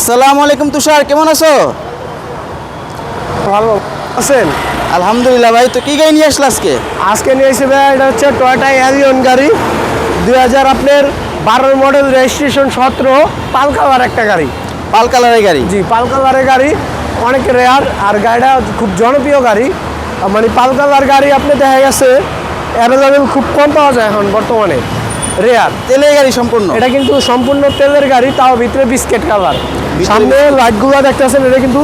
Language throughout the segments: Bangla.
আসসালামু আলাইকুম তুষার কেমন আছো? ভালো আছেন? আলহামদুলিল্লাহ ভাই তো কি গাড়ি নিয়ে আসলে আজকে? আজকে নিয়ে এসে ভাই এটা হচ্ছে টয়টা অ্যালিয়ন গাড়ি। দুই হাজার আপনার বারোর মডেল রেজিস্ট্রেশন সতেরো পাল কালার একটা গাড়ি। পাল কালারের গাড়ি? জি পাল কালারের গাড়ি অনেক রেয়ার আর গাড়িটা খুব জনপ্রিয় গাড়ি। মানে পাল কালার গাড়ি আপনি দেখা গেছে অ্যাভেলেবেল খুব কম পাওয়া যায় এখন বর্তমানে। রেয়ার। তেলের গাড়ি সম্পূর্ণ? এটা কিন্তু সম্পূর্ণ তেলের গাড়ি তাও ভিতরে বিস্কেট কালার সামনে লাইটগুলো দেখতেছেন এটা কিন্তু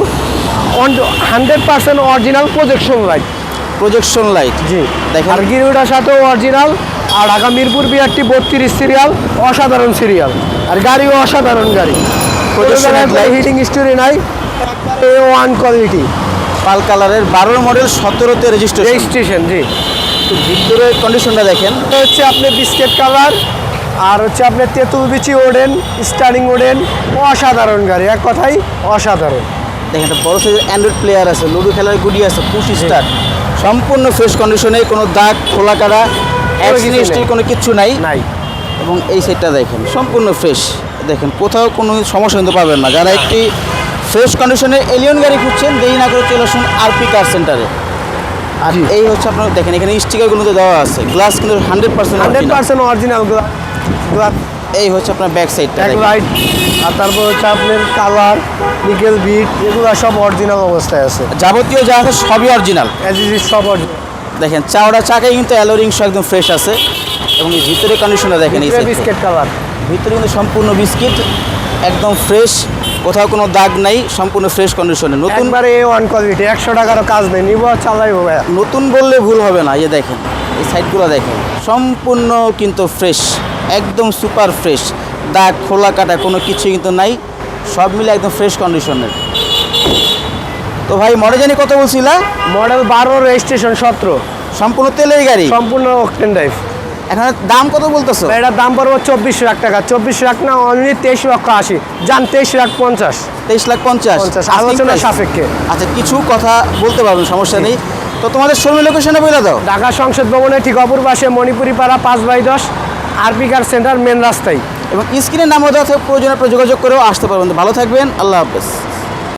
hundred percent original projection light projection light জি। দেখেন। আর গিরুটার সাথেও অরিজিনাল আর ঢাকা মিরপুর বিআরটি বত্রিশ সিরিয়াল অসাধারণ সিরিয়াল আর গাড়িও অসাধারণ গাড়ি। হিটিং স্টোরি নাই এ ওয়ান কোয়ালিটি পাল কালারের বারোর মডেল সতেরোতে রেজিস্ট্রেশন রেজিস্ট্রেশন জি। ভিতরের কন্ডিশনটা দেখেন। এটা হচ্ছে আপনি বিস্কেট কালার আর হচ্ছে আপনার তেঁতুল বিচি ওডেন স্টার্টিং ওডেন অসাধারণ গাড়ি। এক কথাই অসাধারণ। দেখেন একটা বড় সাইজের অ্যান্ড্রয়েড প্লেয়ার আছে লুডো খেলার গুডি আছে পুশ স্টার্ট। সম্পূর্ণ ফ্রেশ কন্ডিশনে কোনো দাগ খোলা কাটা অ্যাক্সিডেন্ট কিছু। কোনো কিচ্ছু নাই। নাই। এবং এই সাইডটা দেখেন সম্পূর্ণ ফ্রেশ দেখেন কোথাও কোনো সমস্যা কিন্তু পাবেন না। যারা একটি ফ্রেশ কন্ডিশনের এলিয়ন গাড়ি খুঁজছেন দেরি না করে চলে আসুন আরপি কার সেন্টারে আর এই হচ্ছে আপনার দেখেন এখানে স্টিকারগুলো তো দেওয়া আছে। গ্লাস কিন্তু hundred percent hundred percent original এই হচ্ছে আপনার ব্যাক সাইডটা লাইট আর তারপর হচ্ছে আপনার কালার নিকেল বিট এগুলো সব অরিজিনাল অবস্থায় আছে। যাবতীয় যা আছে সবই অরিজিনাল সব অরিজিনাল দেখেন চাওড়া চাকাই কিন্তু অ্যালোরিং সব একদম ফ্রেশ আছে। এবং এই ভিতরে কন্ডিশনটা দেখেন এই বিস্কেট কালার ভিতরে কিন্তু সম্পূর্ণ বিস্কিট একদম ফ্রেশ কোথাও কোনো দাগ নাই সম্পূর্ণ ফ্রেশ কন্ডিশনে নতুন এ ওয়ান কোয়ালিটি একশো টাকারও কাজ নেই নিব চালাইবো নতুন বললে ভুল হবে না এই দেখেন এই সাইডগুলো দেখেন। সম্পূর্ণ কিন্তু ফ্রেশ একদম সুপার ফ্রেশ। দাগ খোলা কাটা কোনো কিছু কিন্তু নাই। সব মিলে একদম ফ্রেশ কন্ডিশনের। তো ভাই মডেল জানি কত বলছিলা? মডেল বারো রেজিস্ট্রেশন সতেরো। সম্পূর্ণ তেলের গাড়ি? সম্পূর্ণ অকটেন ড্রাইভ এখন দাম কত বলতেছো? এটার দাম পড়ব চব্বিশ লাখ টাকা। চব্বিশ লাখ না অনলি তেইশ লক্ষ আশি। যান তেইশ লাখ পঞ্চাশ। তেইশ লাখ পঞ্চাশ। পঞ্চাশ। আলোচনা সাপেক্ষে। আচ্ছা কিছু কথা বলতে পারবেন সমস্যা নেই। তো তোমাদের শোরুমের লোকেশনে বলে দাও। ঢাকা সংসদ ভবনে ঠিক অপর পাশে মণিপুরি পাড়া পাঁচ বাই দশ। আরপি কার সেন্টার মেন রাস্তায়। এবং স্ক্রিনের নাম্বার দেওয়া প্রয়োজনে যোগাযোগ করেও আসতে পারবেন। ভালো থাকবেন, আল্লাহ হাফেজ।